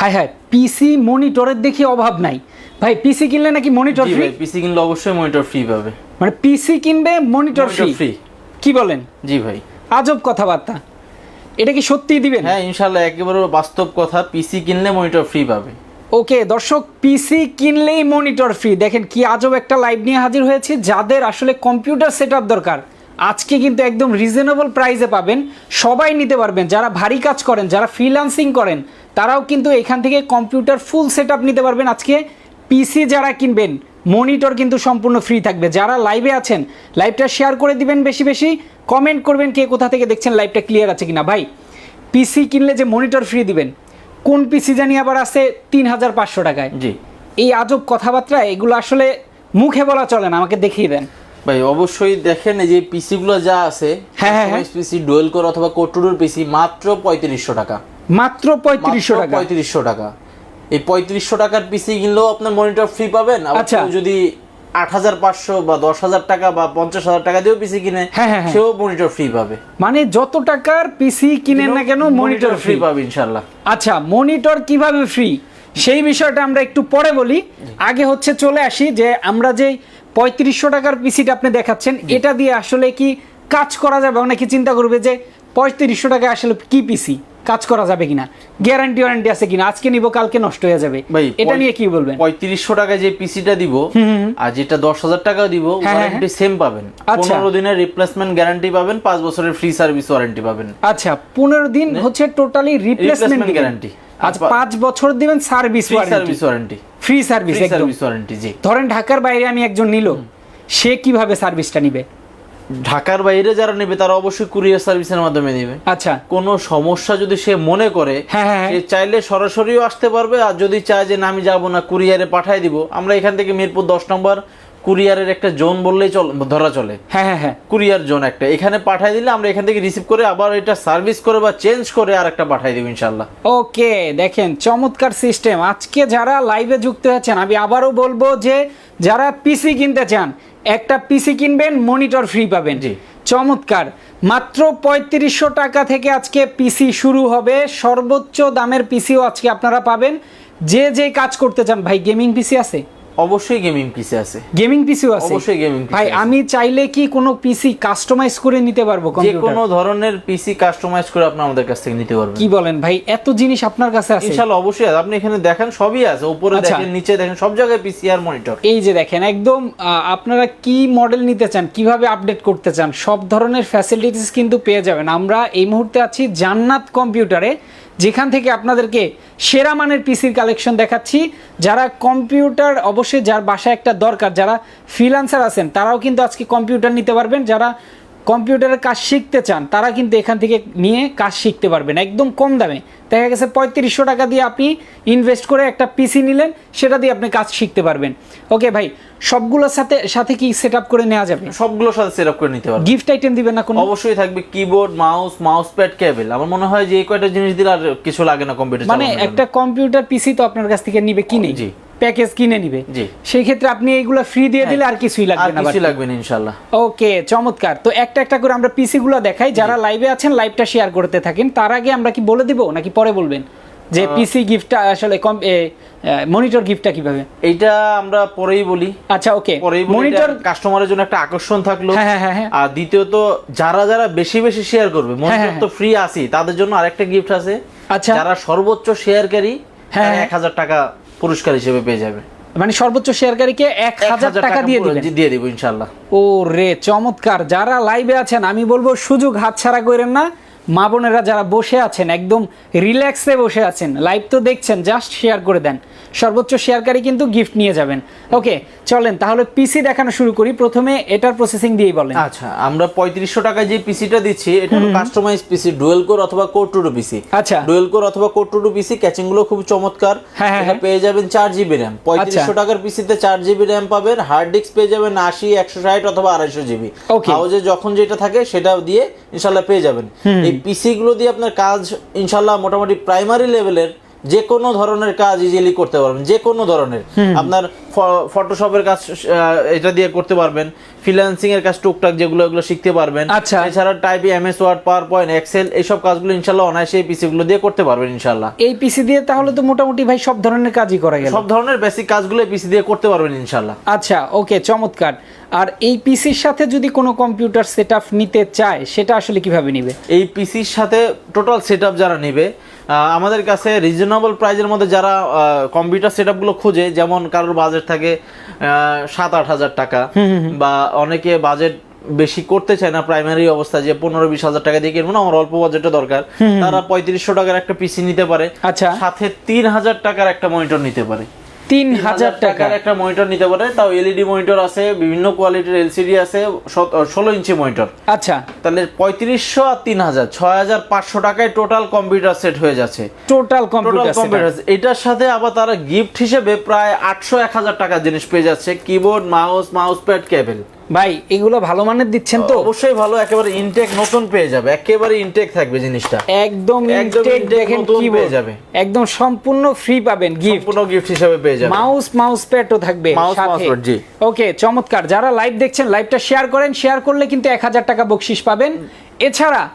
High high পিসি মনিটরের দেখি অভাব নাই। ভাই পিসি কিনলে নাকি মনিটর ফ্রি পিসি কিনলে অবশ্যই মনিটর ফ্রি পাবে। মানে পিসি কিনবে মনিটর Monitor ফ্রি কি বলেন? জি ভাই। আজব কথাবার্তা। এটা কি সত্যিই দিবেন? হ্যাঁ ইনশাল্লাহ একেবারে বাস্তব কথা পিসি কিনলে মনিটর ফ্রি পাবে। ওকে দর্শক পিসি কিনলেই মনিটর ফ্রি দেখেন কি আজব একটা লাইভ নিয়ে হাজির হয়েছে যাদের আসলে কম্পিউটার সেট দরকার। আজকে কিন্তু একদম রিজনেবল প্রাইসে পাবেন। সবাই নিতে পারবেন যারা ভারী কাজ করেন যারা ফ্রিল্যান্সিং করেন। তারাও কিন্তু এখান থেকে কম্পিউটার ফুল সেট আপ নিতে পারবেন। আজকে পিসি যারা কিনবেন মনিটর কিন্তু সম্পূর্ণ ফ্রি থাকবে। যারা লাইভে আছেন লাইভটা শেয়ার করে দিবেন বেশি বেশি। কমেন্ট করবেন কে কোথা থেকে দেখছেন লাইভটা ক্লিয়ার আছে কিনা। ভাই পিসি কিনলে যে মনিটর ফ্রি দিবেন কোন পিসি জানি আবার আছে তিন হাজার পাঁচশো টাকায়। জি। এই আজব কথাবার্তা এগুলো আসলে মুখে বলা চলে না আমাকে দেখিয়ে দেন। ভাই অবশ্যই দেখেন এই যে পিসি গুলো যা আছে হ্যাঁ, হ্যাঁ, হ্যাঁ। পিসি ডুয়েল কোর অথবা কোটুরুর পিসি মাত্র পঁয়ত্রিশশো টাকা। মাত্র পঁয়ত্রিশশো টাকা। পঁয়ত্রিশশো টাকা। এই পঁয়ত্রিশশো টাকার পিসি কিনলেও আপনার মনিটর ফ্রি পাবেন আচ্ছা। যদি আট হাজার পাঁচশো বা দশ হাজার টাকা বা পঞ্চাশ হাজার টাকা দিয়েও পিসি কিনে হ্যাঁ, হ্যাঁ, হ্যাঁ। সেও মনিটর ফ্রি পাবে। মানে যত টাকার পিসি কিনেন না কেন মনিটর ফ্রি পাবে ইনশাল্লাহ আচ্ছা মনিটর কীভাবে ফ্রি সেই বিষয়টা আমরা একটু পরে বলি। আগে হচ্ছে চলে আসি যে আমরা যে পঁয়ত্রিশশো টাকার পিসিটা আপনি দেখাচ্ছেন এটা দিয়ে আসলে কি কাজ করা যাবে? অনেকে চিন্তা করবে যে পঁয়ত্রিশশো টাকা আসলে কি পিসি কাজ করা যাবে কিনা? গ্যারান্টি ওয়ারেন্টি আছে কিনা? আজকে নিব কালকে নষ্ট হয়ে যাবে। এটা নিয়ে কি বলবেন? পঁয়ত্রিশশো টাকায় যে পিসিটা দিব আর যেটা দশ হাজার টাকা দিব হ্যাঁ, ওয়ারেন্টি সেম পাবেন। আচ্ছা। পনেরো দিনের রিপ্লেসমেন্ট গ্যারান্টি পাবেন পাঁচ বছরের ফ্রি সার্ভিস ওয়ারেন্টি পাবেন। আচ্ছা পনেরো দিন হচ্ছে টোটালি রিপ্লেসমেন্ট গ্যারান্টি। আচ্ছা পাঁচ বছর দিবেন service service warranty free service service warranty জি। ধরেন ঢাকার বাইরে আমি একজন নিল সে কীভাবে সার্ভিসটা নিবে? ঢাকার বাইরে যারা নেবে তারা অবশ্যই কুরিয়ার সার্ভিসের মাধ্যমে নেবে। আচ্ছা। কোনো সমস্যা যদি সে মনে করে হ্যাঁ, হ্যাঁ, হ্যাঁ। সে চাইলে সরাসরিও আসতে পারবে আর যদি চায় যে না আমি যাব না কুরিয়ারে পাঠাই দিব। আমরা এখান থেকে মিরপুর দশ নম্বর কুরিয়ারের একটা জোন বললেই চল ধরা চলে। হ্যাঁ হ্যাঁ হ্যাঁ। কুরিয়ার জোন একটা। এখানে পাঠাই দিলে আমরা এখান থেকে রিসিভ করে আবার এটা সার্ভিস করে বা চেঞ্জ করে আর একটা পাঠাই দিব ইনশাল্লাহ ওকে দেখেন চমৎকার সিস্টেম আজকে যারা লাইভে যুক্ত হয়েছেন আমি আবারও বলব যে যারা পিসি কিনতে চান একটা পিসি কিনবেন মনিটর ফ্রি পাবেন। জি। চমৎকার। মাত্র পঁয়ত্রিশশো টাকা থেকে আজকে পিসি শুরু হবে। সর্বোচ্চ দামের পিসিও আজকে আপনারা পাবেন। যে যে কাজ করতে চান ভাই গেমিং পিসি আছে? অবশ্যই গেমিং পিসি আছে। গেমিং পিসিও আছে। অবশ্যই gaming PC ভাই আমি চাইলে কি কোনো পিসি কাস্টমাইজ করে নিতে পারব যে কোনো ধরনের পিসি কাস্টমাইজ করে আপনি আমাদের কাছ থেকে নিতে পারবেন। কি বলেন ভাই? এত জিনিস আপনার কাছে আছে? ইনশাল্লাহ অবশ্যই আছে। আপনি এখানে দেখেন সবই আছে। উপরে আচ্ছা। দেখেন নিচে দেখেন সব জায়গায় পিসি আর মনিটর এই যে দেখেন একদম আপনারা কি মডেল নিতে চান কীভাবে আপডেট করতে চান সব ধরনের ফ্যাসিলিটিস কিন্তু পেয়ে যাবেন। আমরা এই মুহূর্তে আছি জান্নাত কম্পিউটারে যেখান থেকে আপনাদেরকে সেরা মানের পিসির কালেকশন দেখাচ্ছি। যারা কম্পিউটার, অবশ্যই যার বাসায় একটা দরকার, যারা ফ্রিলান্সার আছেন, তারাও কিন্তু আজকে কম্পিউটার নিতে পারবেন। যারা কম্পিউটারের কাজ শিখতে চান তারা কিন্তু এখান থেকে নিয়ে কাজ শিখতে পারবেন একদম কম দামে। দেখা গেছে পঁয়ত্রিশশো টাকা দিয়ে আপনি ইনভেস্ট করে একটা পিসি নিলেন সেটা দিয়ে আপনি কাজ শিখতে পারবেন। ওকে ভাই সবগুলোর সাথে সাথে কি সেট আপ করে নেওয়া যাবে? সবগুলোর সাথে সেট করে নিতে পারবেন গিফট আইটেম দিবেন না কোনো? অবশ্যই থাকবে keyboard mouse mouse pad cable আমার মনে হয় যে এই কয়টা জিনিস দিলে আর কিছু লাগে না কম্পিউটার মানে একটা কম্পিউটার পিসি তো আপনার কাছ থেকে নিবে কিনে। জি। প্যাকেজ কিনে নিবে। সেই ক্ষেত্রে আপনি এইগুলো ফ্রি দিয়ে দিলে আর কিছুই লাগবে না কিছু লাগবে না ইনশাল্লাহ ওকে চমৎকার। তো একটা একটা করে আমরা পিসি গুলো দেখাই। যারা লাইভে আছেন লাইভটা শেয়ার করতে থাকেন তার আগে আমরা কি বলে দিব নাকি পরে বলবেন? যে পিসি গিফটটা আসলে কম মনিটর গিফটটা কীভাবে? এইটা আমরা পরেই বলি। আচ্ছা ওকে পরেই মনিটর কাস্টমারের জন্য একটা আকর্ষণ থাকল। হ্যাঁ, হ্যাঁ, হ্যাঁ, হ্যাঁ। আর দ্বিতীয়ত যারা যারা বেশি বেশি শেয়ার করবে মনিটর হ্যাঁ, তো ফ্রি আসি তাদের জন্য আরেকটা গিফট আছে। আচ্ছা। যারা সর্বোচ্চ শেয়ারকারী হ্যাঁ, হ্যাঁ। এক হাজার টাকা পুরস্কার হিসেবে পেয়ে যাবে। মানে সর্বোচ্চ শেয়ারকারীকে এক হাজার টাকা দিয়ে দিবেন। দিয়ে দিব ইনশাল্লাহ ও রে চমৎকার। যারা লাইভে আছেন আমি বলব সুযোগ হাতছাড়া করেন না। মা বোনেরা যারা বসে আছেন একদম রিল্যাক্সে বসে আছেন লাইভ তো দেখছেন জাস্ট শেয়ার করে দেন। সর্বোচ্চ শেয়ারকারী কিন্তু গিফট নিয়ে যাবেন। ওকে চলেন তাহলে পিসি দেখানো শুরু করি। প্রথমে এটার প্রসেসিং দিয়েই বলেন। আচ্ছা আমরা পঁয়ত্রিশশো টাকায় যে পিসিটা দিচ্ছি এটা হলো কাস্টমাইজ পিসি ডুয়েল কোর অথবা কোর টু পিসি আচ্ছা। ডুয়েল কোর অথবা কোর টু পিসি ক্যাচিংগুলো খুব চমৎকার। হ্যাঁ, হ্যাঁ, এটা হ্যাঁ। পেয়ে যাবেন চার জিবি র্যাম পঁয়ত্রিশশো টাকার পিসিতে চার জিবি র্যাম পাবেন। হার্ড ডিস্ক পেয়ে যাবেন আশি একশো ষাট অথবা আড়াইশো জিবি. হাউজে যখন যেটা থাকে সেটা দিয়ে ইনশাল্লাহ পেয়ে যাবেন। এই পিসি গুলো দিয়ে আপনার কাজ ইনশাল্লাহ মোটামুটি প্রাইমারি লেভেলের যে কোনো ধরনের কাজ ইজিলি করতে পারবেন যে কোনো ধরনের আপনার ফটোশপের কাজ এটা দিয়ে করতে পারবেন। ফ্রিল্যান্সিং এর কাজ টুকটাক যেগুলো এগুলো শিখতে পারবেন। আচ্ছা। এছাড়া টাইপি MS Word PowerPoint Excel এইসব কাজগুলো ইনশাল্লাহ অনায়াসে এই পিসি গুলো দিয়ে করতে পারবেন ইনশাল্লাহ। এই পিসি দিয়ে তাহলে তো মোটামুটি ভাই সব ধরনের কাজই করা গেল। সব ধরনের বেসিক কাজগুলো এই পিসি দিয়ে করতে পারবেন ইনশাল্লাহ। আচ্ছা ওকে চমৎকার। আর এই পিসির সাথে যদি কোনো কম্পিউটার সেট নিতে চায় সেটা আসলে কীভাবে নিবে? এই পিসির সাথে টোটাল সেট যারা নেবে আমাদের কাছে রিজনেবল প্রাইজের মধ্যে যারা কম্পিউটার সেটগুলো খুঁজে যেমন কারোর বাজেট থাকে সাত আট হাজার টাকা বা অনেকে বাজেট বেশি করতে চায় না প্রাইমারি অবস্থা যে পনেরো বিশ হাজার টাকা দিয়ে কিনবো না আমার অল্প বাজেটে দরকার। তারা পঁয়ত্রিশশো টাকার একটা পিসি নিতে পারে আচ্ছা। সাথে তিন হাজার টাকার একটা মনিটর নিতে পারে। তিন হাজার টাকা টাকার একটা মনিটর নিতে পারে। তাও এলইডি মনিটর আছে বিভিন্ন কোয়ালিটির এলসিডি আছে ষোলো ইঞ্চি মনিটর আচ্ছা। তাহলে পঁয়ত্রিশশো আর তিন হাজার ছয় হাজার পাঁচশো টাকায় টোটাল কম্পিউটার সেট হয়ে যাচ্ছে। টোটাল টোটাল কম্পিউটার কম্পিউটার এটার সাথে আবার তারা গিফট হিসেবে প্রায় আটশো এক হাজার টাকার জিনিস পেয়ে যাচ্ছে। Keyboard mouse mouse pad cable ভাই এগুলো ভালো মানের দিচ্ছেন তো? অবশ্যই ভালো একেবারে ইনটেক নতুন পেয়ে যাবে একেবারে ইনটেক থাকবে জিনিসটা। একদম intake দেখেন কিবোর্ড পেয়ে যাবে। একদম সম্পূর্ণ ফ্রি পাবেন গিফট সম্পূর্ণ গিফট হিসেবে পেয়ে যাবে। মাউস মাউস প্যাডও থাকবে সাথে। জি। ওকে চমৎকার। যারা লাইভ দেখছেন লাইভটা শেয়ার করেন শেয়ার করলে কিন্তু এক হাজার টাকা বকশিস পাবেন। এছাড়া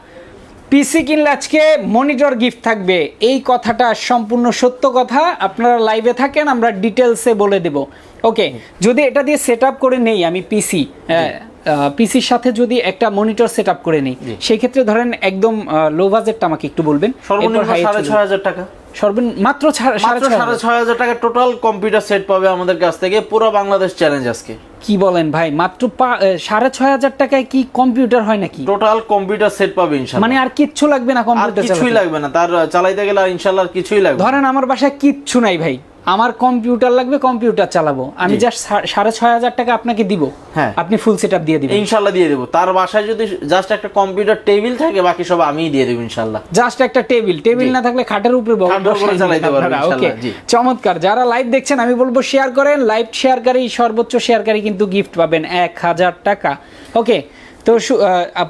পিসি কিনলে আজকে মনিটর গিফট থাকবে। এই কথাটা সম্পূর্ণ সত্য কথা। আপনারা লাইভে থাকেন আমরা ডিটেলসে বলে দেব। ওকে যদি এটা দিয়ে সেট করে নেই আমি পিসি পিসির সাথে যদি একটা মনিটর সেট করে নেই সেই ক্ষেত্রে ধরেন একদম লো বাজেটটা আমাকে একটু বলবেন। সর্বনিম্ন সাড়ে ছয় হাজার টাকা। সর্বনিম্ন মাত্র সাড়ে ছয় হাজার। টাকা টোটাল কম্পিউটার সেট পাবে আমাদের কাছ থেকে পুরো বাংলাদেশ চ্যালেঞ্জ আজকে। কি বলেন ভাই মাত্র সাড়ে ছয় হাজার টাকায় কি কম্পিউটার হয় নাকি? টোটাল কম্পিউটার সেট পাবে ইনশাল্লাহ মানে আর কিচ্ছু লাগবে না কম্পিউটার কিছুই লাগবে না তার চালাইতে গেলে ইনশাল্লাহ আর কিছুই লাগবে ধরেন আমার বাসায় কিচ্ছু নাই ভাই। আমার কম্পিউটার লাগবে কম্পিউটার চালাবো। আমি জাস্ট সাড়ে ছয় হাজার টাকা আপনাকে দিব। হ্যাঁ। আপনি ফুল সেট দিয়ে দিবেন। ইনশাল্লাহ দিয়ে দেবো। তার বাসায় যদি জাস্ট একটা কম্পিউটার টেবিল থাকে বাকি সব আমিই দিয়ে দেবো ইনশাল্লাহ। জাস্ট একটা টেবিল টেবিল না থাকলে খাটের উপরে। ওকে চমৎকার। যারা লাইভ দেখছেন আমি বলব শেয়ার করেন। লাইভ শেয়ারকারী সর্বোচ্চ শেয়ারকারী কিন্তু গিফট পাবেন এক হাজার টাকা। ওকে তো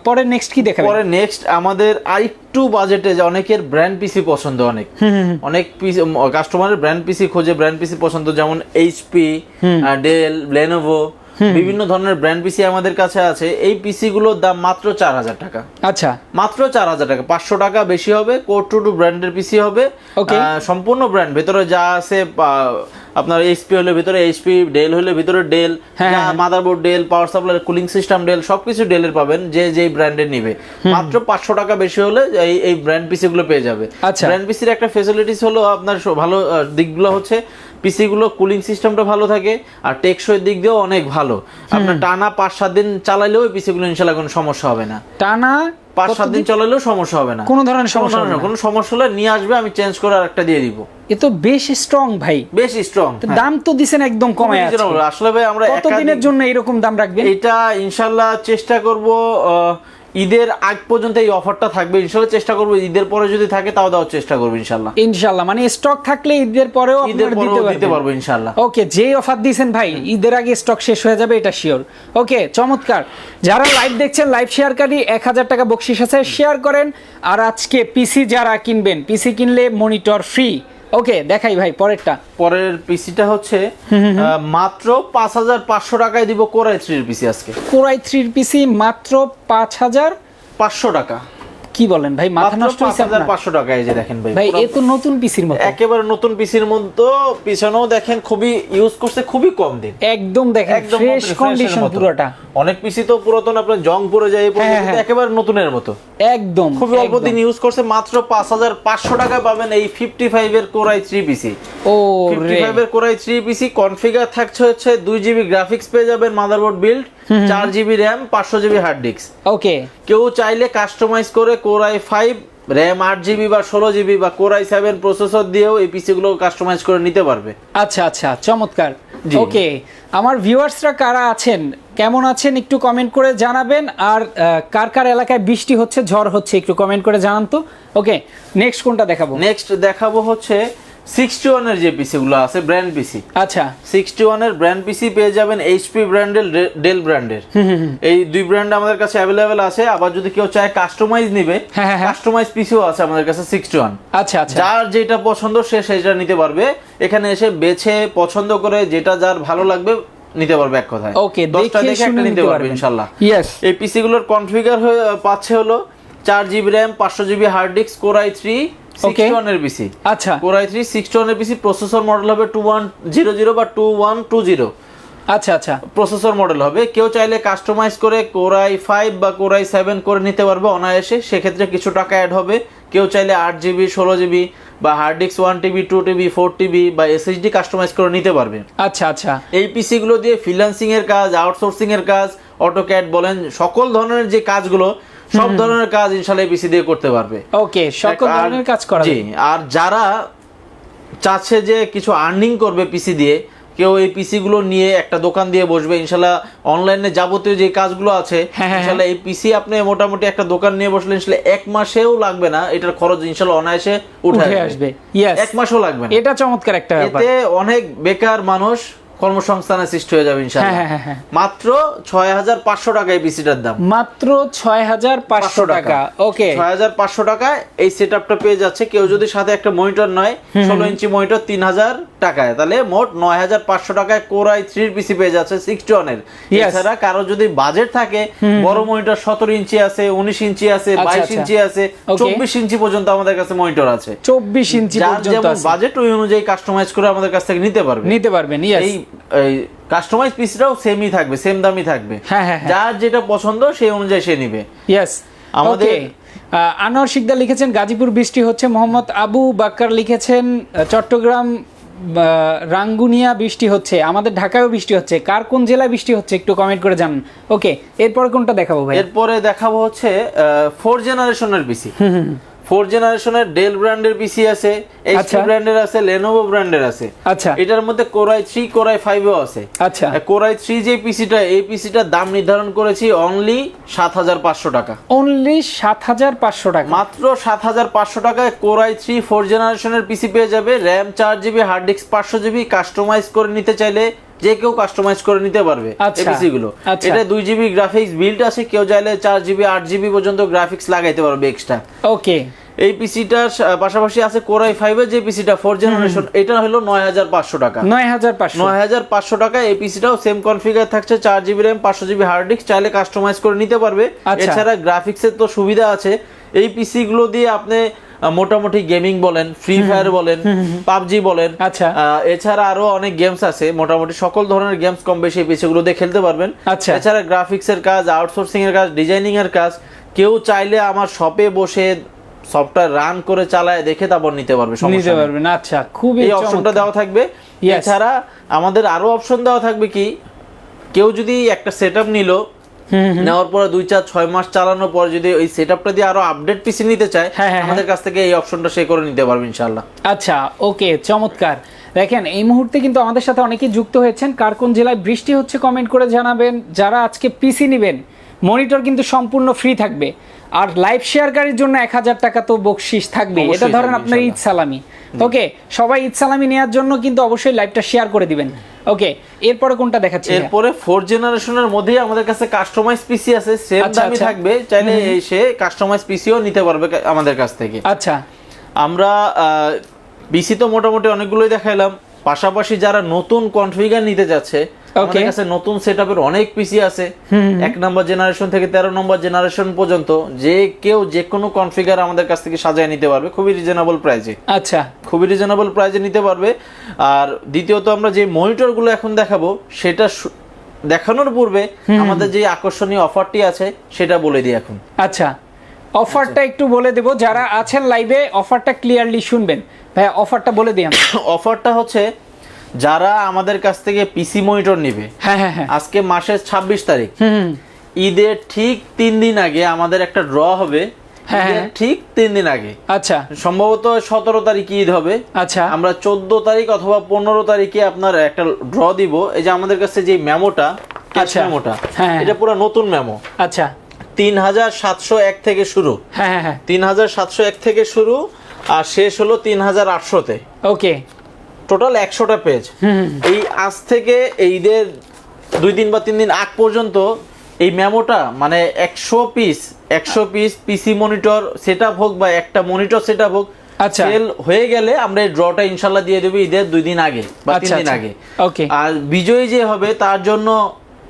পরে নেক্সট কি দেখাবেন পরে নেক্সট আমাদের আরেকটু বাজেটে যে অনেকের ব্র্যান্ড পিসি পছন্দ অনেক। অনেক পিসি কাস্টমারের ব্র্যান্ড পিসি খোঁজে ব্র্যান্ড পিসি পছন্দ যেমন এইচপি ডেল লেনোভো বিভিন্ন ধরনের ব্র্যান্ড পিসি আমাদের কাছে আছে। এই পিসি গুলোর দাম মাত্র চার হাজার টাকা। আচ্ছা। মাত্র চার হাজার টাকা। পাঁচশো টাকা বেশি হবে কোর টু টু ব্র্যান্ডের পিসি হবে। সম্পূর্ণ ব্র্যান্ড ভেতরে যা আছে আপনার এইচপি হলে ভিতরে এইচপি ডেল হলে ভিতরে Dell. Motherboard Dell power supply cooling system Dell সবকিছু ডেলের পাবেন যে যেই ব্র্যান্ডের নিবে। মাত্র পাঁচশো টাকা বেশি হলে এই এই ব্র্যান্ড পিসি গুলো পেয়ে যাবে। আচ্ছা। ব্র্যান্ড পিসির একটা ফেসিলিটিস হলো আপনার ভালো দিকগুলো হচ্ছে পিসি গুলো কুলিং সিস্টেমটা ভালো থাকে আর টেকসই দিক দিয়েও অনেক ভালো। আপনার টানা পাঁচ সাত দিন চালাইলেও এই পিসি গুলো ইনশাল্লাহ কোনো সমস্যা হবে না। টানা পাঁচ সাত দিন চালালেও সমস্যা হবে না। কোনো ধরনের সমস্যা হবে না। কোনো সমস্যা হলে নিয়ে আসবে আমি চেঞ্জ করে আরেকটা দিয়ে দিব। এ তো বেশ স্ট্রং ভাই। বেশ স্ট্রং দাম তো দিছেন একদম কমায় আছে। আসলে ভাই আমরা কত দিনের জন্য এরকম দাম রাখবেন? এটা ইনশাল্লাহ চেষ্টা করব ঈদের আগ পর্যন্ত এই অফারটা থাকবে। ইনশাল্লাহ চেষ্টা করব ঈদের পরে যদি থাকে তাও দেওয়ার চেষ্টা করব ইনশাল্লাহ। ইনশাল্লাহ মানে স্টক থাকলে ঈদের পরেও ঈদের পরেও দিতে পারব ইনশাল্লাহ। ওকে যে অফার দিয়েছেন ভাই ঈদের আগে স্টক শেষ হয়ে যাবে এটা শিওর ওকে চমৎকার। যারা লাইভ দেখছেন লাইভ শেয়ারকারী এক হাজার টাকা বকশিস আছে শেয়ার করেন। আর আজকে পিসি যারা কিনবেন পিসি কিনলে মনিটর ফ্রি ওকে দেখাই ভাই পরেরটা। পরের পিসিটা হচ্ছে মাত্র পাঁচ হাজার পাঁচশো টাকায় দিব কোরাই থ্রির পিসি আজকে। কোরাই থ্রির পিসি মাত্র পাঁচ হাজার পাঁচশো টাকা। কি বলেন ভাই মাথা নষ্ট আপনার? পাঁচশো টাকা এই যে দেখেন ভাই ভাই এ তো নতুন পিসির মতো। একেবারে নতুন পিসির মধ্যে পিছনেও দেখেন খুবই ইউজ করছে খুবই কম দিন। একদম দেখেন ফ্রেশ কন্ডিশন পুরোটা। অনেক পিসি তো পুরাতন আপনার জং পরে যায় হ্যাঁ, হ্যাঁ। একেবারে নতুনের মতো। একদম খুবই অল্প দিন ইউজ করছে মাত্র পাঁচ হাজার পাঁচশো টাকায় পাবেন এই ফিফটি ফাইভ এর কোরাই থ্রি পিসি। ও ফিফটি রে। ফাইভ এর core i three PC configure থাকছে হচ্ছে দুই জিবি গ্রাফিক্স পেয়ে যাবেন মাদারবোর্ড বিল্ড চার জিবি র্যাম পাঁচশো জিবি হার্ড ডিস্ক ওকে কেউ চাইলে কাস্টমাইজ করে কোরাই ফাইভ র্যাম আট জিবি বা ষোলো জিবি বা কোরাই সেভেন প্রসেসর দিয়েও এই পিসি গুলো কাস্টমাইজ করে নিতে পারবে। আচ্ছা আচ্ছা চমৎকার। ওকে আমার ভিউয়ার্সরা কারা আছেন? কেমন আছেন একটু কমেন্ট করে জানাবেন। আর কার কার এলাকায় বৃষ্টি হচ্ছে ঝড় হচ্ছে একটু কমেন্ট করে জানান তো। ওকে নেক্সট কোনটা দেখাবো? নেক্সট দেখাবো হচ্ছে সিক্সটি ওয়ানের যে পিসি গুলো আছে ব্র্যান্ড পিসি আচ্ছা। সিক্সটি ওয়ানের ব্র্যান্ড পিসি পেয়ে যাবেন এইচপি ব্র্যান্ডের ডেল ব্র্যান্ডের এই দুই ব্র্যান্ড আমাদের কাছে অ্যাভেলেবেল আছে। আবার যদি কেউ চায় কাস্টমাইজ নিবে হ্যাঁ, হ্যাঁ, হ্যাঁ। কাস্টমাইজ পিসিও আছে আমাদের কাছে সিক্সটি ওয়ান আচ্ছা আচ্ছা। যার যেটা পছন্দ সে সেটা নিতে পারবে। এখানে এসে বেছে পছন্দ করে যেটা যার ভালো লাগবে নিতে পারবে এক কথায়। ওকে দশটা দেখে একটা নিতে পারবে ইনশাল্লাহ। ইয়েস এই পিসি গুলোর কনফিগার হয়ে পাচ্ছে হলো চার জিবি র্যাম পাঁচশো GB hard disk core i three আচ্ছা। প্রসেসর মডেল হবে বা আচ্ছা আচ্ছা। প্রসেসর মডেল হবে। কেউ চাইলে কাস্টমাইজ করে বা করে নিতে পারবে অনায়াসে। সেক্ষেত্রে কিছু টাকা অ্যাড হবে। কেউ চাইলে আট জিবি ষোলো জিবি বা hard disk one TB two TB four TB বা এসএসডি কাস্টমাইজ করে নিতে পারবে। আচ্ছা আচ্ছা। এই পিসি গুলো দিয়ে ফ্রিল্যান্সিং এর কাজ আউটসোর্সিং এর কাজ অটোক্যাড বলেন সকল ধরনের যে কাজগুলো সব ধরনের কাজ ইনশাল্লাহ এই পিসি দিয়ে করতে পারবে। ওকে সকল ধরনের কাজ করা জি আর যারা চাচ্ছে যে কিছু আর্নিং করবে পিসি দিয়ে কেউ এই পিসি গুলো নিয়ে একটা দোকান দিয়ে বসবে ইনশাল্লাহ অনলাইনে যাবতীয় যে কাজগুলো আছে হ্যাঁ, হ্যাঁ, ইনশাল্লাহ এই পিসি আপনি মোটামুটি একটা দোকান নিয়ে বসলে ইনশাল্লাহ এক মাসেও লাগবে না এটার খরচ ইনশাল্লাহ অনায়াসে উঠে আসবে। এক মাসও লাগবে না। এটা চমৎকার একটা এতে অনেক বেকার মানুষ কর্মসংস্থানের সৃষ্টি হয়ে যাবে ইনশাল্লাহ হ্যাঁ, হ্যাঁ, হ্যাঁ, মাত্র ছয় হাজার পাঁচশো টাকা এই পিসিটার দাম। মাত্র ছয় হাজার পাঁচশো টাকা। ওকে ছয় হাজার পাঁচশো টাকায় এই সেট আপটা পেয়ে যাচ্ছে। কেউ যদি সাথে একটা মনিটর নয় ষোলো ইঞ্চি মনিটর তিন হাজার টাকায়। তাহলে মোট নয় হাজার পাঁচশো টাকায় কোরাই থ্রির পিসি পেয়ে যাচ্ছে সিক্সটি ওয়ানের Yes. এছাড়া কারও যদি বাজেট থাকে বড় মনিটর সতেরো ইঞ্চি আছে উনিশ ইঞ্চি আছে আচ্ছা, বাইশ আচ্ছা। ইঞ্চি আছে Okay. চব্বিশ ইঞ্চি পর্যন্ত আমাদের কাছে মনিটর আছে। চব্বিশ ইঞ্চি যার পর্যন্ত যেমন বাজেট ওই অনুযায়ী কাস্টমাইজ করে আমাদের কাছ থেকে নিতে পারবে। নিতে পারবেন ইয়েস এই কাস্টমাইজ পিসটাও সেমই থাকবে সেম দামই থাকবে। হ্যাঁ, হ্যাঁ, হ্যাঁ। যার যেটা পছন্দ সেই অনুযায়ী সে নিবে। ইয়েস আমাদের- আমাদের আনোয়ার শিকদার লিখেছেন গাজীপুর বৃষ্টি হচ্ছে মোহাম্মদ আবু বাক্কার লিখেছেন চট্টগ্রাম রাঙ্গুনিয়া বৃষ্টি হচ্ছে আমাদের ঢাকায়ও বৃষ্টি হচ্ছে কার কোন জেলায় বৃষ্টি হচ্ছে একটু কমেন্ট করে জানান। ওকে এরপর কোনটা দেখাবো ভাই এরপরে দেখাবো হচ্ছে ফোর জেনারেশনের পিসি ফোর জেনারেশনের ডেল ব্র্যান্ডের পিসি আছে এইচপি আচ্ছা। ব্র্যান্ডের আছে লেনোভো ব্র্যান্ডের আছে। আচ্ছা। এটার মধ্যে কোরাই থ্রি কোরাই ফাইভও আছে। আচ্ছা। কোরাই থ্রি যে পিসিটা এই পিসিটার দাম নির্ধারণ করেছি অনলি সাত হাজার পাঁচশো টাকা। অনলি সাত হাজার পাঁচশো টাকা। মাত্র সাত হাজার পাঁচশো টাকায় কোরাই থ্রি ফোর জেনারেশনের পিসি পেয়ে যাবে। র্যাম চার জিবি হার্ড ডিস্ক পাঁচশো জিবি কাস্টমাইজ করে নিতে চাইলে যে কেউ কাস্টমাইজ করে নিতে পারবে আচ্ছা। এই পিসি গুলো। আচ্ছা। এটা দুই জিবি গ্রাফিক্স বিল্ড আছে কেউ চাইলে চার জিবি আট জিবি পর্যন্ত গ্রাফিক্স লাগাইতে পারবে এক্সট্রা ওকে এই পিসিটার পাশাপাশি আছে কোরাই ফাইভের যে পিসিটা ফোর জেনারেশন এটা হলো নয় হাজার পাঁচশো টাকা। নয় হাজার পাঁচশো। নয় হাজার পাঁচশো টাকা এই পিসিটাও সেম কনফিগার থাকছে চার জিবি র্যাম পাঁচশো জিবি হার্ড ডিস্ক চাইলে কাস্টমাইজ করে নিতে পারবে। আচ্ছা। এছাড়া গ্রাফিক্সের তো সুবিধা আছে। এই পিসি গুলো দিয়ে আপনি মোটামুটি গেমিং বলেন ফ্রি ফায়ার বলেন পাবজি বলেন আচ্ছা। এছাড়া আরও অনেক গেমস আছে মোটামুটি সকল ধরনের গেমস কম বেশি এই পিসি গুলো দিয়ে খেলতে পারবেন আচ্ছা। এছাড়া গ্রাফিক্সের কাজ আউটসোর্সিং এর কাজ ডিজাইনিং এর কাজ কেউ চাইলে আমার শপে বসে সফটওয়্যার রান করে চালায় দেখে তারপর নিতে পারবে নিতে। পারবেন আচ্ছা খুবই এই অপশনটা দেওয়া থাকবে এছাড়া আমাদের আরও অপশন দেওয়া থাকবে কি কেউ যদি একটা সেটআপ নিল নেওয়ার পরে দুই চার ছয় মাস চালানোর পর যদি ওই সেটআপটা দিয়ে আরও আপডেট পিসি নিতে চায় হ্যাঁ, হ্যাঁ, হ্যাঁ। আমাদের কাছ থেকে এই অপশনটা সে করে নিতে পারবে ইনশাআল্লাহ। আচ্ছা ওকে চমৎকার। দেখেন এই মুহূর্তে কিন্তু আমাদের সাথে অনেকেই যুক্ত হয়েছেন। কার কোন জেলায় বৃষ্টি হচ্ছে কমেন্ট করে জানাবেন। যারা আজকে পিসি নেবেন মনিটর কিন্তু সম্পূর্ণ ফ্রি থাকবে। আর লাইভ শেয়ারকারীর জন্য এক হাজার টাকা তো বকশিস থাকবে এটা ধরেন আপনার ঈদ সালামি। ওকে সবাই ঈদ সালামি নেওয়ার জন্য কিন্তু অবশ্যই লাইভটা শেয়ার করে দিবেন। ওকে এরপরে কোনটা দেখাচ্ছি? এরপরে ফোর জেনারেশনের মধ্যেই আমাদের কাছে কাস্টমাইজ পিসি আছে সেম আচ্ছা, দামই আচ্ছা। থাকবে। চাইলে সে কাস্টমাইজ পিসিও নিতে পারবে আমাদের কাছ থেকে। আচ্ছা। আমরা পিসি তো মোটামুটি অনেকগুলোই দেখাইলাম। পাশাপাশি যারা নতুন কনফিগার নিতে যাচ্ছে আমাদের. কাছে নতুন সেটআপের অনেক পিসি আছে। এক নম্বর জেনারেশন থেকে তেরো নম্বর জেনারেশন পর্যন্ত যে কেউ যে কোনো কনফিগার আমাদের কাছ থেকে সাজায় নিতে পারবে খুবই রিজনেবল প্রাইসে আচ্ছা। খুবই রিজনেবল প্রাইসে নিতে পারবে। আর দ্বিতীয়ত আমরা যে মনিটরগুলো এখন দেখাবো সেটা দেখানোর পূর্বে আমাদের যে আকর্ষণীয় অফারটি আছে সেটা বলে দিই এখন। আচ্ছা। অফারটা একটু বলে দেবো যারা আছেন লাইভে অফারটা ক্লিয়ারলি শুনবেন। ভাইয়া অফারটা বলে দিই অফারটা হচ্ছে যারা আমাদের কাছ থেকে পিসি মনিটর নেবে হ্যাঁ হ্যাঁ আজকে মাসের ছাব্বিশ তারিখ হুম ঈদের ঠিক তিন দিন আগে আমাদের একটা ড্র হবে হ্যাঁ, হ্যাঁ। ঠিক তিন দিন আগে। আচ্ছা। সম্ভবত সতেরো তারিখ ঈদ হবে। আচ্ছা। আমরা চোদ্দ তারিখ অথবা পনেরো তারিখে আপনার একটা ড্র দিব। এই যে আমাদের কাছে যে মেমোটা আচ্ছা। মেমোটা হ্যাঁ। এটা পুরো নতুন মেমো আচ্ছা। তিন হাজার সাতশো এক থেকে শুরু। হ্যাঁ হ্যাঁ হ্যাঁ। তিন হাজার সাতশো এক থেকে শুরু আর শেষ হলো তিন হাজার আটশোতে। ওকে। টোটাল একশোটা পেজ এই আজ থেকে এই ঈদের দুই দিন বা তিন দিন আগ পর্যন্ত এই মেমোটা মানে একশো পিস একশো পিস পিসি মনিটর সেট হোক বা একটা মনিটর সেট হোক আচ্ছা। সেল হয়ে গেলে আমরা এই ড্রটা ইনশাল্লাহ দিয়ে দেবো ঈদের দুই দিন আগে বা তিন আচ্ছা দিন আচ্ছা। আগে। ওকে আর বিজয়ী যে হবে তার জন্য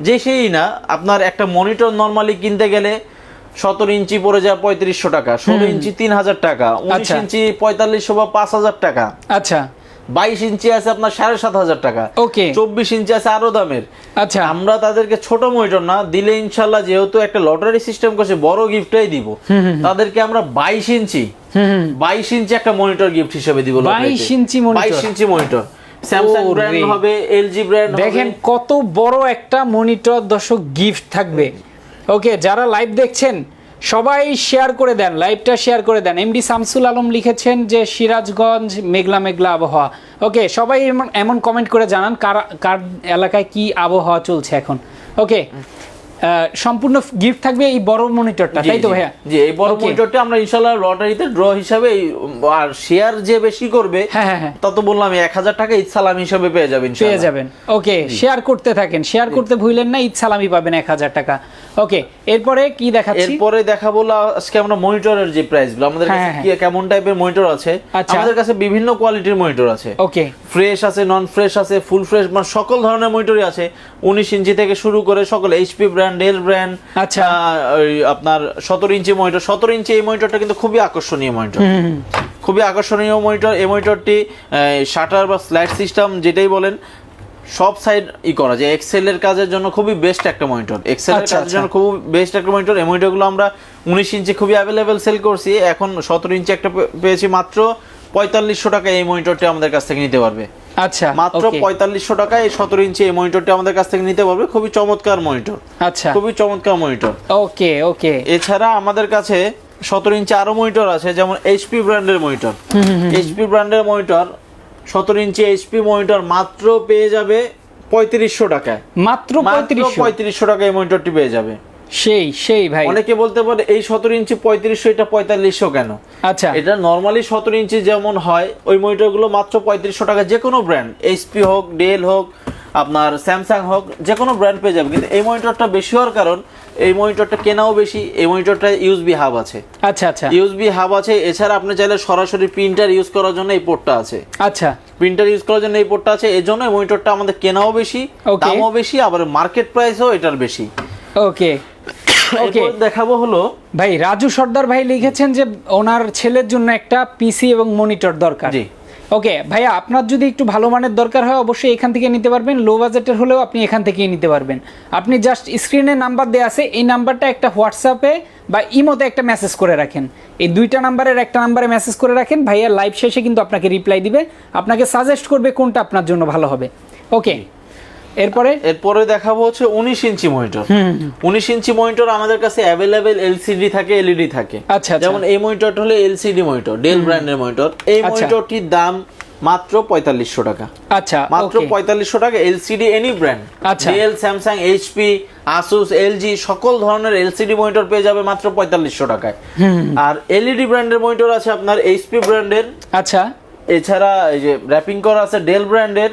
যে সেই না আপনার একটা মনিটর নর্মালি কিনতে গেলে সতেরো ইঞ্চি পড়ে যায় পঁয়ত্রিশশো টাকা ষোলো ইঞ্চি তিন হাজার টাকা উনিশ আচ্ছা। ইঞ্চি পঁয়তাল্লিশশো বা পাঁচ হাজার টাকা। আচ্ছা। বাইশ ইঞ্চি আছে আপনার সাড়ে সাত হাজার টাকা। ওকে চব্বিশ ইঞ্চি আছে আরও দামের। আচ্ছা। আমরা তাদেরকে ছোট মনিটর না দিলে ইনশাল্লাহ যেহেতু একটা লটারি সিস্টেম করছে বড় গিফটটাই দিব। তাদেরকে আমরা বাইশ ইঞ্চি বাইশ ইঞ্চি একটা মনিটর গিফট হিসেবে দিব 22 ইঞ্চি বাইশ ইঞ্চি মনিটর। স্যামসাং। ব্র্যান্ড হবে এলজি ব্র্যান্ড দেখেন কত বড় একটা মনিটর দর্শক গিফট থাকবে। ওকে যারা লাইভ দেখছেন সবাই শেয়ার করে দেন লাইভটা শেয়ার করে দেন। এমডি শামসুল আলম লিখেছেন যে, সিরাজগঞ্জ মেঘলা মেঘলা আবহাওয়া। ওকে সবাই এমন কমেন্ট করে জানান কার কার এলাকায় কি আবহাওয়া চলছে এখন। ওকে সম্পূর্ণ গিফট থাকবে এই বড় মনিটরটা তাই তো ভাইয়া? জি এই বড় মনিটরটা আমরা ইনশাল্লাহ লটারিতে ড্র হিসাবে আর শেয়ার যে বেশি করবে হ্যাঁ হ্যাঁ হ্যাঁ। তত বললাম এক হাজার টাকা ঈদ সালাম হিসাবে পেয়ে যাবেন পেয়ে যাবেন। ওকে শেয়ার করতে থাকেন শেয়ার করতে ভুলেন না ঈদ সালামি পাবেন এক হাজার টাকা। ওকে এরপরে কি দেখাচ্ছি? এরপরে দেখাবো আজকে আমরা মনিটরের যে প্রাইসগুলো আমাদের কাছে কি কেমন টাইপের মনিটর আছে? আচ্ছা। আমাদের কাছে বিভিন্ন কোয়ালিটির মনিটর আছে। ওকে ফ্রেশ আছে নন ফ্রেশ আছে ফুল ফ্রেশ মানে সকল ধরনের মনিটরই আছে। উনিশ ইঞ্চি থেকে শুরু করে সকল এইচপি ব্র্যান্ড ডেল ব্র্যান্ড আচ্ছা। আপনার সতেরো ইঞ্চি মনিটর সতেরো ইঞ্চি এই মনিটরটা কিন্তু খুবই আকর্ষণীয় মনিটর খুবই আকর্ষণীয় মনিটর এই মনিটরটি শাটার বা স্লাইড সিস্টেম যেটাই বলেন সব সাইড ই করা যায়। এক্সেল এর কাজের জন্য খুবই বেস্ট একটা মনিটর এক্সেল এর আচ্ছা, কাজের জন্য খুব বেস্ট একটা মনিটর এই মনিটরগুলো আমরা উনিশ ইঞ্চি খুবই অ্যাভেলেবেল সেল করছি। এখন সতেরো ইঞ্চি একটা পেয়েছি মাত্র পঁয়তাল্লিশশো টাকা এই মনিটরটি আমাদের কাছ থেকে নিতে পারবে। আচ্ছা মাত্র পঁয়তাল্লিশশো টাকায় সতেরো ইঞ্চি এই মনিটরটি আমাদের কাছ থেকে নিতে পারবে। খুবই চমৎকার মনিটর। আচ্ছা। খুবই চমৎকার মনিটর। ওকে ওকে। এছাড়া আমাদের কাছে সতেরো ইঞ্চি আরও মনিটর আছে যেমন এইচপি ব্র্যান্ডের মনিটর। এইচপি ব্র্যান্ডের মনিটর সতেরো ইঞ্চি এইচপি মনিটর মাত্র পেয়ে যাবে পঁয়ত্রিশশো টাকায়। মাত্র পঁয়ত্রিশশো? পঁয়ত্রিশশো টাকায় এই মনিটরটি পেয়ে যাবে। সেই সেই ভাই। অনেকে বলতে পারে এই সতেরো ইঞ্চি পঁয়ত্রিশশো এটা পঁয়তাল্লিশশো কেন? আচ্ছা। এটা নর্মালি সতেরো ইঞ্চি যেমন হয় ওই মনিটরগুলো মাত্র পঁয়ত্রিশশো টাকা যে কোনো ব্র্যান্ড এইচপি হোক ডেল হোক আপনার স্যামসাং হোক যে কোনো ব্র্যান্ড পেয়ে যাবে। কিন্তু এই মনিটরটা বেশি হওয়ার কারণ এই মনিটরটা কেনাও বেশি এই মনিটরটা ইউএসবি হাব আছে। আচ্ছা আচ্ছা। ইউএসবি হাব আছে এছাড়া আপনি চাইলে সরাসরি প্রিন্টার ইউজ করার জন্য এই পোর্টটা আছে। আচ্ছা। প্রিন্টার ইউজ করার জন্য এই পোর্টটা আছে এর জন্য এই মনিটরটা আমাদের কেনাও বেশি দামও বেশি আবার মার্কেট প্রাইসও এটার বেশি। ওকে ওকে দেখাবো হলো ভাই রাজু সর্দার ভাই লিখেছেন যে ওনার ছেলের জন্য একটা পিসি এবং মনিটর দরকার। জি। ওকে ভাইয়া আপনার যদি একটু ভালো মানের দরকার হয় অবশ্যই এখান থেকে নিতে পারবেন। লো বাজেটের হলেও আপনি এখান থেকেই নিতে পারবেন। আপনি জাস্ট স্ক্রিনে নাম্বার দেওয়া আছে এই নাম্বারটা একটা হোয়াটসঅ্যাপে বা ইমোতে একটা মেসেজ করে রাখেন। এই দুইটা নাম্বারের একটা নাম্বারে মেসেজ করে রাখেন ভাইয়া লাইভ শেষে কিন্তু আপনাকে রিপ্লাই দিবে। আপনাকে সাজেস্ট করবে কোনটা আপনার জন্য ভালো হবে। ওকে এরপরে? এরপরে দেখাবো হচ্ছে উনিশ ইঞ্চি মনিটর। উনিশ ইঞ্চি মনিটর আমাদের কাছে অ্যাভেলেবেল এলসিডি থাকে এলইডি থাকে। আচ্ছা, আচ্ছা। যেমন এই মনিটরটা হলো এলসিডি মনিটর ডেল ব্র্যান্ডের মনিটর। এই আচ্ছা। মনিটরটির দাম মাত্র পঁয়তাল্লিশশো টাকা। আচ্ছা মাত্র পঁয়তাল্লিশশো টাকা এলসিডি এনি ব্র্যান্ড আচ্ছা। Dell Samsung HP Asus LG সকল ধরনের এলসিডি মনিটর পেয়ে যাবে মাত্র পঁয়তাল্লিশশো টাকায়। আর এলইডি ব্র্যান্ডের মনিটর আছে আপনার এইচপি ব্র্যান্ডের আচ্ছা। এছাড়া এই যে র্যাপিং করা আছে ডেল ব্র্যান্ডের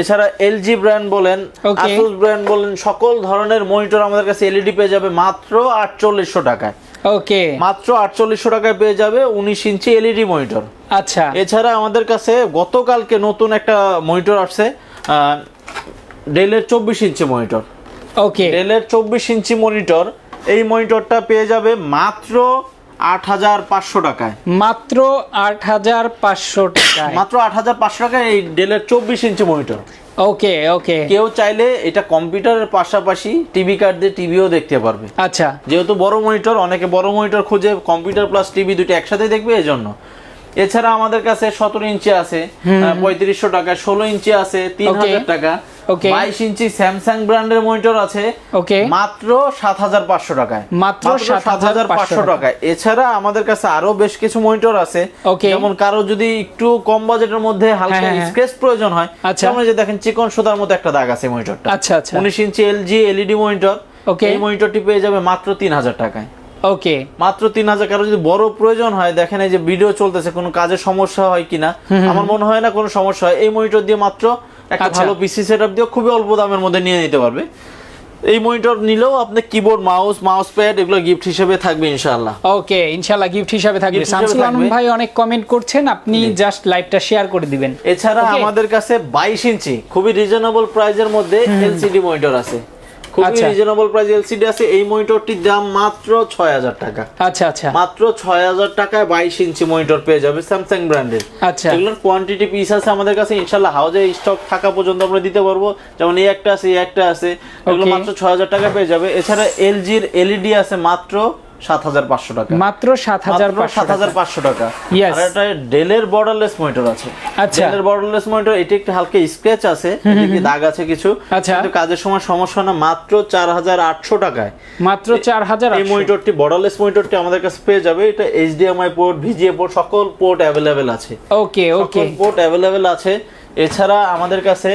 এছাড়া এলজি ব্র্যান্ড বলেন আসুস ব্র্যান্ড বলেন সকল ধরনের মনিটর আমাদের কাছে এলইডি পেয়ে যাবে মাত্র আটচল্লিশশো টাকায়। ওকে মাত্র আটচল্লিশশো টাকায় পেয়ে যাবে উনিশ ইঞ্চি এলইডি মনিটর আচ্ছা। এছাড়া আমাদের কাছে গতকালকে নতুন একটা মনিটর আসছে ডেলের চব্বিশ ইঞ্চি মনিটর ওকে ডেলের চব্বিশ ইঞ্চি মনিটর এই মনিটরটা পেয়ে যাবে মাত্র আট হাজার পাঁচশো টাকায়। মাত্র আট হাজার পাঁচশো টাকায়। মাত্র আট হাজার পাঁচশো টাকায় এই ডেলের চব্বিশ ইঞ্চি মনিটর। ওকে ওকে। কেউ চাইলে এটা কম্পিউটারের পাশাপাশি টিভি কার্ড দিয়ে টিভিও দেখতে পারবে। আচ্ছা। যেহেতু বড় মনিটর অনেকে বড় মনিটর খুঁজে কম্পিউটার প্লাস টিভি দুটো একসাথে দেখবে এই জন্য এছাড়া আমাদের কাছে সতেরো ইঞ্চি আছে পঁয়ত্রিশশো টাকা ষোলো ইঞ্চি আছে তিন হাজার টাকা. বাইশ ইঞ্চি স্যামসাং ব্র্যান্ডের মনিটর আছে মাত্র সাত হাজার পাঁচশো টাকায়। মাত্র সাত হাজার পাঁচশো টাকায়। এছাড়া আমাদের কাছে আরও বেশ কিছু মনিটর আছে যেমন কারও যদি একটু কম বাজেটের মধ্যে হালকা হ্যাঁ, হ্যাঁ। স্ক্রেচ প্রয়োজন হয় আচ্ছা। যেমন যে দেখেন চিকন সুতার মতো একটা দাগ আছে মনিটরটা। আচ্ছা আচ্ছা। উনিশ ইঞ্চি এলজি এলইডি মনিটর. এই মনিটরটি পেয়ে যাবে মাত্র তিন হাজার টাকায়। ওকে মাত্র তিন হাজার কারও যদি বড় প্রয়োজন হয় দেখেন এই যে ভিডিও চলতেছে কোনো কাজের সমস্যা হয় কিনা? আমার মনে হয় না কোনো সমস্যা হয়। এই মনিটর দিয়ে মাত্র একটা আচ্ছা। ভালো পিসি সেটআপ দিয়ে খুবই অল্প দামের মধ্যে নিয়ে নিতে পারবে। এই মনিটর নিলেও আপনি কিবোর্ড মাউস মাউস প্যাড এগুলো গিফট হিসেবে থাকবে ইনশাআল্লাহ। ওকে ইনশাল্লাহ গিফট হিসাবে থাকবে। Gift শামসুল আলম ভাই অনেক কমেন্ট করছেন আপনি জাস্ট লাইভটা শেয়ার করে দিবেন। এছাড়া আমাদের কাছে বাইশ ইঞ্চি খুবই রিজনেবল প্রাইজের মধ্যে এলসিডি মনিটর আছে। খুবই। রিজনেবল প্রাইস এলসিডি আছে এই মনিটরটির দাম মাত্র ছয় হাজার টাকা। আচ্ছা আচ্ছা। মাত্র ছয় হাজার টাকায় বাইশ ইঞ্চি মনিটর পেয়ে যাবে স্যামসাং ব্র্যান্ডের আচ্ছা। এগুলোর কোয়ান্টিটি পিস আছে আমাদের কাছে ইনশাআল্লাহ হাউজে স্টক থাকা পর্যন্ত আমরা দিতে পারব। যেমন এই একটা আছে এই একটা আছে এগুলো মাত্র ছয় হাজার টাকা পেয়ে যাবে। এছাড়া এলজির এলইডি আছে মাত্র সাত হাজার পাঁচশো টাকা। মাত্র সাত হাজার সাত হাজার পাঁচশো টাকা। Yes. আর এটা ডেলের বর্ডারলেস মনিটর আছে। আচ্ছা। ডেলের বর্ডারলেস মনিটর এটি একটু হালকা স্ক্র্যাচ আছে দাগ আছে কিছু? আচ্ছা। কিন্তু কাজের সময় সমস্যা না মাত্র চার হাজার আটশো টাকায়। মাত্র চার হাজার এই মনিটরটি বর্ডারলেস মনিটরটি আমাদের কাছে পেয়ে যাবে। এটা এইচডিএমআই পোর্ট ভিজিএ পোর্ট সকল পোর্ট অ্যাভেলেবেল আছে। ওকে ওকে সকল পোর্ট অ্যাভেলেবেল আছে। এছাড়া আমাদের কাছে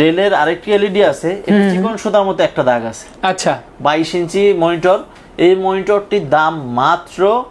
ডেলের আরেকটি এলইডি আছে। এতে চিকন সুতার মতো একটা দাগ আছে। আচ্ছা। বাইশ ইঞ্চি মনিটর এই মনিটরটির দাম মাত্র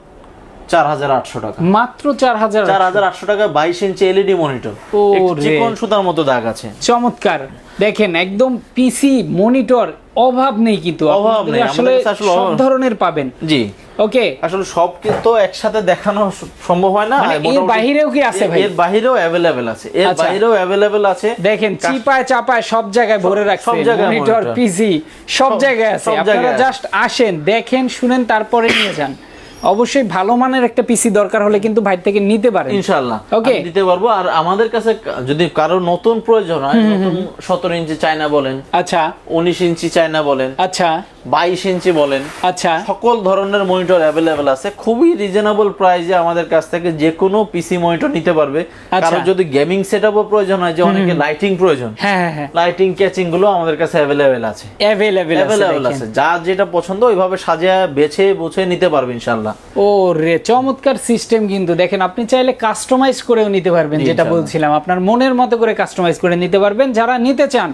চার হাজার আটশো টাকা। মাত্র চার হাজার চার হাজার আটশো টাকা বাইশ ইঞ্চি এলইডি মনিটর। ও চিকন সুতার মতো দাগ আছে। চমৎকার। দেখেন একদম পিসি মনিটর অভাব নেই কিন্তু। অভাব নেই, আসলে আসলে সব ধরনের পাবেন। জি। ওকে? আসলে সব কিন্তু একসাথে দেখানো সম্ভব হয় না মানে এর বাইরেও কি আছে ভাই? এর বাহিরেও अवेलेबल আছে এর বাইরেও বাহিরেও অ্যাভেলেবেল আছে। দেখেন চিপায় চাপায় সব জায়গায় ভরে রাখছে সব জায়গায় মনিটর পিজি পিসি সব জায়গায় আছে। আপনারা জাস্ট আসেন দেখেন শুনেন তারপরে নিয়ে যান। অবশ্যই ভালো মানের একটা পিসি দরকার হলে কিন্তু ভাই থেকে নিতে ইনশাল্লাহ Okay. আমি দিতে পারব। আর আমাদের কাছে যদি কারও নতুন প্রয়োজন হয় নতুন সতেরো ইঞ্চি চায়না বলেন আচ্ছা। উনিশ ইঞ্চি চায়না বলেন আচ্ছা। বাইশ ইঞ্চি বলেন আচ্ছা। সকল ধরনের মনিটর অ্যাভেলেবেল আছে। খুবই রিজনেবল প্রাইসে আমাদের কাছ থেকে যে কোনো পিসি মনিটর নিতে পারবে। আচ্ছা। কারও যদি গেমিং সেটআপও প্রয়োজন হয় যে অনেকে লাইটিং প্রয়োজন হ্যাঁ হ্যাঁ লাইটিং ক্যাচিংগুলো আমাদের কাছে অ্যাভেলেবেল আছে। অ্যাভেলেবেল আছে যার যেটা পছন্দ ওইভাবে সাজিয়ে বেছে বুঝে নিতে পারবে ইনশাল্লাহ ও রে চমৎকার সিস্টেম কিন্তু। দেখেন আপনি চাইলে কাস্টমাইজ করেও নিতে পারবেন যেটা বলছিলাম। আপনার মনের মতো করে কাস্টমাইজ করে নিতে পারবেন। যারা নিতে চান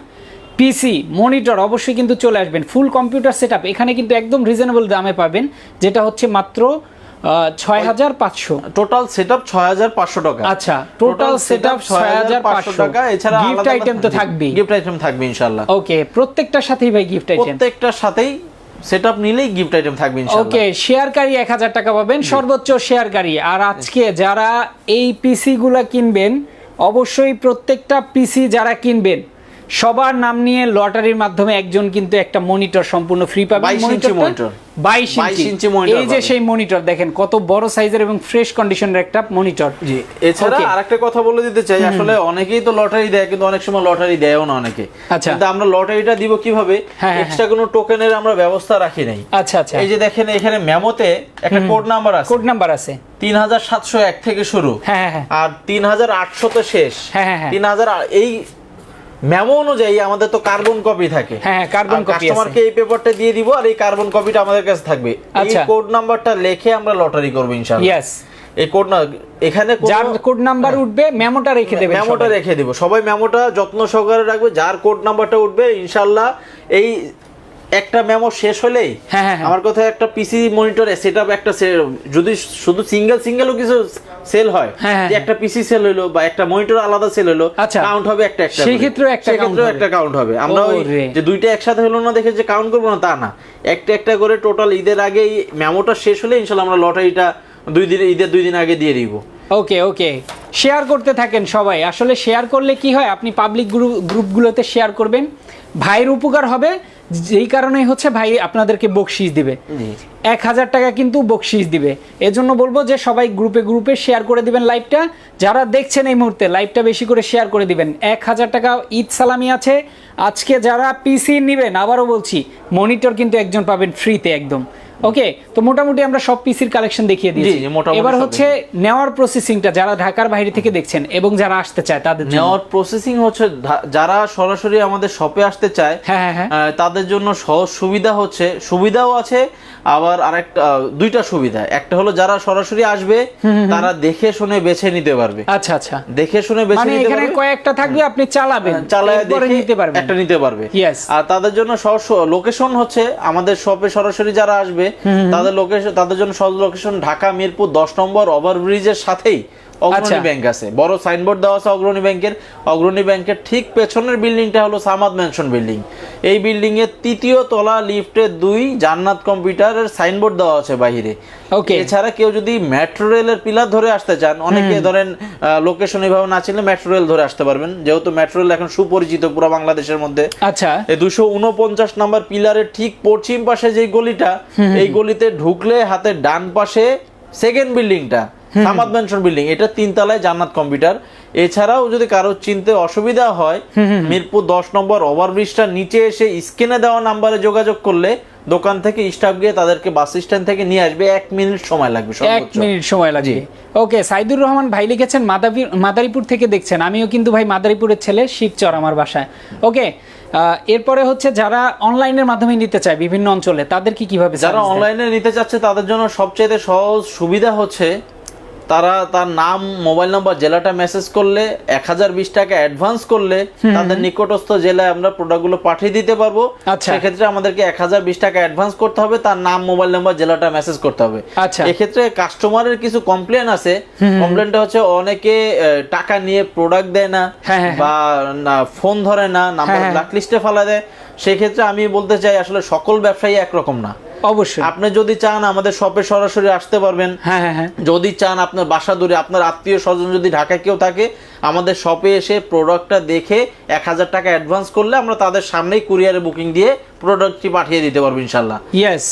পিসি মনিটর অবশ্যই কিন্তু চলে আসবেন। ফুল কম্পিউটার সেট এখানে কিন্তু একদম রিজনেবল দামে পাবেন যেটা হচ্ছে মাত্র ছয় হাজার পাঁচশো। টোটাল সেটআপ ছয় হাজার পাঁচশো টাকা। আচ্ছা টোটাল সেট আপ ছয় হাজার পাঁচশো টাকা এছাড়া গিফট আইটেম তো থাকবেই। গিফট আইটেম থাকবে ইনশাল্লাহ। ওকে প্রত্যেকটার সাথেই ভাই গিফট আইটেম প্রত্যেকটার সাথেই সেটআপ নিলেই গিফট আইটেম থাকবে ইনশাল্লাহ ওকে শেয়ারকারী এক হাজার টাকা পাবেন সর্বোচ্চ শেয়ারকারী আর আজকে যারা এই পিসি গুলা কিনবেন অবশ্যই প্রত্যেকটা পিসি যারা কিনবেন সবার নাম নিয়ে লটারির মাধ্যমে একজন কিন্তু একটা মনিটর সম্পূর্ণ ফ্রি পাবেন। 22 ইঞ্চি monitor। বাইশ ইঞ্চি। এই যে সেই মনিটর দেখেন কত বড় সাইজের এবং ফ্রেশ কন্ডিশনের একটা মনিটর জি এছাড়া আরেকটা কথা বলে দিতে চাই আসলে অনেকেই তো লটারি দেয় কিন্তু অনেক সময় লটারি দেয়ও না অনেকে। আচ্ছা। কিন্তু আমরা লটারিটা দিব কীভাবে? হ্যাঁ, হ্যাঁ, এক্সট্রা কোনো টোকেনের আমরা ব্যবস্থা রাখি নাই। আচ্ছা আচ্ছা। এই যে দেখেন এখানে মেমোতে একটা কোড নাম্বার আছে। কোড নাম্বার আছে। তিন হাজার সাতশো এক থেকে শুরু। হ্যাঁ হ্যাঁ হ্যাঁ। আর তিন হাজার আটশো তো শেষ। হ্যাঁ, হ্যাঁ, হ্যাঁ। তিন হাজার এই মেমো অনুযায়ী আমাদের তো কার্বন কপি থাকে। হ্যাঁ, কার্বন কপি কাস্টমারকে এই পেপারটা দিয়ে দিব আর এই কার্বন কপিটা আমাদের কাছে থাকবে। এই। কোড নাম্বারটা লিখে আমরা লটারি করব ইনশাআল্লাহ। ইয়েস এই কোড না এখানে যার কোড নাম্বার উঠবে মেমোটা রেখে দেবে মেমোটা রেখে দেব। সবাই মেমোটা যত্ন সহকারে রাখবে। যার কোড নাম্বারটা উঠবে ইনশাআল্লাহ এই একটা মেমো শেষ হলেই হ্যাঁ, হ্যাঁ, হ্যাঁ। আমার কথা একটা পিসি মনিটরে সেটআপ একটা যদি শুধু সিঙ্গেল সিঙ্গেলও কিছু সেল হয় হ্যাঁ, যে একটা পিসি সেল হলো বা একটা মনিটর আলাদা সেল হলো আচ্ছা। কাউন্ট হবে একটা একটা সেই করে। ক্ষেত্রেও একটা হবে। একটা কাউন্ট হবে। আমরা ওই যে দুইটা একসাথে হলো না দেখে যে কাউন্ট করব না তা না। একটা একটা করে টোটাল ঈদের আগে মেমোটা শেষ হলে ইনশাল্লাহ আমরা লটারিটা দুই দিন ঈদের দুই দিন আগে দিয়ে দিব। ওকে ওকে। শেয়ার করতে থাকেন সবাই। আসলে শেয়ার করলে কি হয়? আপনি পাবলিক গ্রুপ গ্রুপগুলোতে শেয়ার করবেন। ভাইয়ের উপকার হবে। যেই কারণে হচ্ছে ভাই আপনাদেরকে বকশিস দিবে। এক হাজার টাকা কিন্তু বকশিস দিবে। এজন্য বলব যে সবাই গ্রুপে গ্রুপে শেয়ার করে দিবেন লাইভটা যারা দেখছেন এই মুহূর্তে লাইভটা বেশি করে শেয়ার করে দিবেন। এক হাজার টাকা ঈদ সালামি আছে। আজকে যারা পিসি নেবেন আবারও বলছি মনিটর কিন্তু একজন পাবেন ফ্রিতে একদম। ওকে তো মোটামুটি আমরা সব পিসির কালেকশন দেখিয়ে দিয়েছি। এবার হচ্ছে নেওয়ার প্রসেসিংটা যারা ঢাকার বাইরে থেকে দেখছেন এবং যারা আসতে চায় তাদের জন্য। নেওয়ার প্রসেসিং হচ্ছে যারা সরাসরি আমাদের শপে আসতে চায় হ্যাঁ, হ্যাঁ, হ্যাঁ। তাদের জন্য সহজ সুবিধা হচ্ছে সুবিধাও আছে আবার আরেকটা দুইটা সুবিধা। একটা হলো যারা সরাসরি আসবে তারা দেখে শুনে বেছে নিতে পারবে। আচ্ছা আচ্ছা। দেখে শুনে বেছে মানে নিতে এখানে পারবে। কয়েকটা থাকবে আপনি চালাবেন চালায় দেখে নিতে পারবেন। একটা নিতে পারবে. আর তাদের জন্য সহজ লোকেশন হচ্ছে আমাদের শপে সরাসরি যারা আসবে তাদের লোকেশন তাদের জন্য সহজ লোকেশন ঢাকা মিরপুর দশ নম্বর ওভারব্রিজের সাথেই অগ্রণী আচ্ছা। ব্যাংক আছে। বড় সাইনবোর্ড দেওয়া আছে অগ্রণী ব্যাংকের অগ্রণী ব্যাংকের ঠিক পেছনের বিল্ডিংটা হলো সামাদ ম্যানশন বিল্ডিং এই বিল্ডিং এর তৃতীয় তলা লিফটের দুই জান্নাত কম্পিউটারের সাইনবোর্ড দেওয়া আছে বাইরে ওকে এছাড়া কেউ যদি মেট্রো রেলের পিলার ধরে আসতে চান অনেকে ধরেন লোকেশন এভাবে না চিনলে মেট্রো রেল ধরে আসতে পারবেন। যেহেতু মেট্রো রেল এখন সুপরিচিত পুরো বাংলাদেশের মধ্যে। আচ্ছা। এই দুশো উনপঞ্চাশ নাম্বার পিলারের ঠিক পশ্চিম পাশে যে গলিটা এই গলিতে ঢুকলে হাতের ডান পাশে সেকেন্ড বিল্ডিংটা সামাদ ম্যানশন বিল্ডিং এটা তিনতলায় জান্নাত কম্পিউটার এছাড়াও যদি কারও চিনতে অসুবিধা হয় মিরপুর দশ নম্বর ওভারব্রিজটা নিচে এসে স্ক্রিনে দেওয়া নাম্বারে যোগাযোগ করলে দোকান থেকে স্টাফ গিয়ে তাদেরকে বাস স্ট্যান্ড থেকে নিয়ে আসবে। এক মিনিট সময় লাগবে এক মিনিট সময় লাগবে। ওকে সাইদুর রহমান ভাই লিখেছেন মাদারীপুর থেকে দেখছেন। আমিও কিন্তু ভাই মাদারীপুরের ছেলে শিবচর আমার বাসায়। ওকে এরপরে হচ্ছে যারা অনলাইনের মাধ্যমে নিতে চায় বিভিন্ন অঞ্চলে তাদের কি কীভাবে যারা অনলাইনে নিতে চাচ্ছে তাদের জন্য সবচেয়ে সহজ সুবিধা হচ্ছে তারা তার নাম মোবাইল নাম্বার জেলাটা মেসেজ করলে এক হাজার বিশ টাকা অ্যাডভান্স করলে তাদের নিকটস্থ জেলায় আমরা প্রোডাক্টগুলো পাঠিয়ে দিতে পারব। আচ্ছা। সেক্ষেত্রে আমাদেরকে এক হাজার বিশ টাকা অ্যাডভান্স করতে হবে তার নাম মোবাইল নাম্বার জেলাটা মেসেজ করতে হবে। আচ্ছা। এক্ষেত্রে কাস্টমারের কিছু কমপ্লেন আছে। কমপ্লেনটা হচ্ছে অনেকে টাকা নিয়ে প্রোডাক্ট দেয় না হ্যাঁ, হ্যাঁ, বা না ফোন ধরে না নাম্বার হ্যাঁ, হ্যাঁ। ব্ল্যাকলিস্টে ফেলা দেয়। সেক্ষেত্রে আমি বলতে চাই আসলে সকল ব্যবসায়ী একরকম না। অবশ্যই। আপনি যদি চান আমাদের শপে সরাসরি আসতে পারবেন হ্যাঁ হ্যাঁ হ্যাঁ। যদি চান আপনার বাসা দূরে আপনার আত্মীয় স্বজন যদি ঢাকায় কেউ থাকে আমাদের শপে এসে প্রোডাক্টটা দেখে এক হাজার টাকা অ্যাডভান্স করলে আমরা তাদের সামনেই কুরিয়ারে বুকিং দিয়ে প্রোডাক্টটি পাঠিয়ে দিতে পারব ইনশাল্লাহ ইয়েস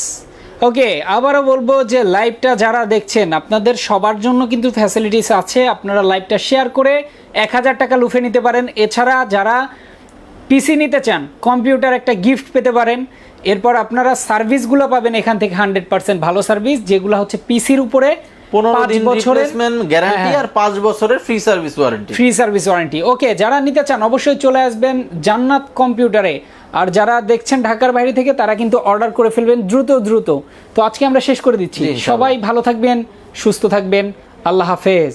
ওকে আবারও বলব যে লাইভটা যারা দেখছেন আপনাদের সবার জন্য কিন্তু ফ্যাসিলিটিস আছে। আপনারা লাইভটা শেয়ার করে এক হাজার টাকা লুফে নিতে পারেন। এছাড়া যারা পিসি নিতে চান কম্পিউটার একটা গিফট পেতে পারেন। এরপর আপনারা সার্ভিসগুলো পাবেন এখান থেকে হান্ড্রেড পার্সেন্ট ভালো সার্ভিস যেগুলো হচ্ছে পিসির উপরে পনেরো পাঁচ দিন বছরের গ্যারান্টি আর পাঁচ বছরের free service warranty free service warranty okay যারা নিতে চান অবশ্যই চলে আসবেন জান্নাত কম্পিউটারে আর যারা দেখছেন ঢাকার বাইরে থেকে তারা কিন্তু অর্ডার করে ফেলবেন দ্রুত দ্রুত। তো আজকে আমরা শেষ করে দিচ্ছি। সবাই ভালো থাকবেন সুস্থ থাকবেন। আল্লাহ হাফেজ।